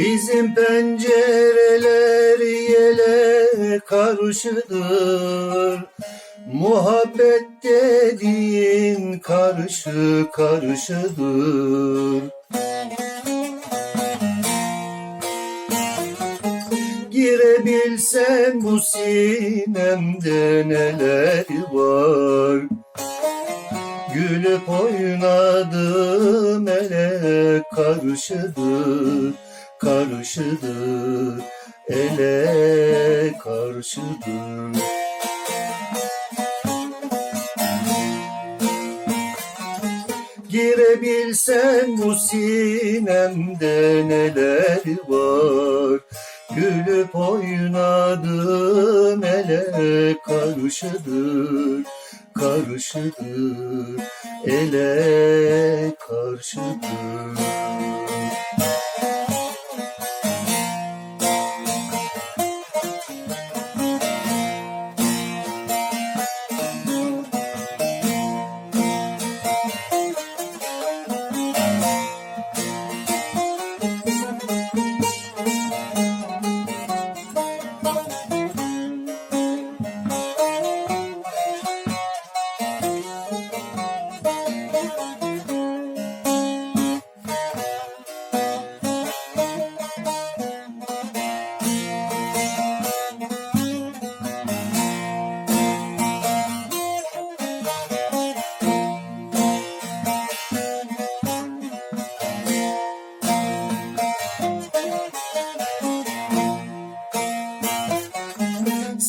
Bizim pencereler yele karşıdır Muhabbet dediğin karşı karşıdır Girebilsem bu sinemde neler var? Gülüp oynadım ele karşıdır Karşıdır ele karşıdır Girebilsen bu sinemde neler var? Gülüp oynadım ele karşıdır Karşıdır ele karşıdır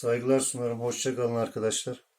Saygılar sunarım. Hoşça kalın arkadaşlar.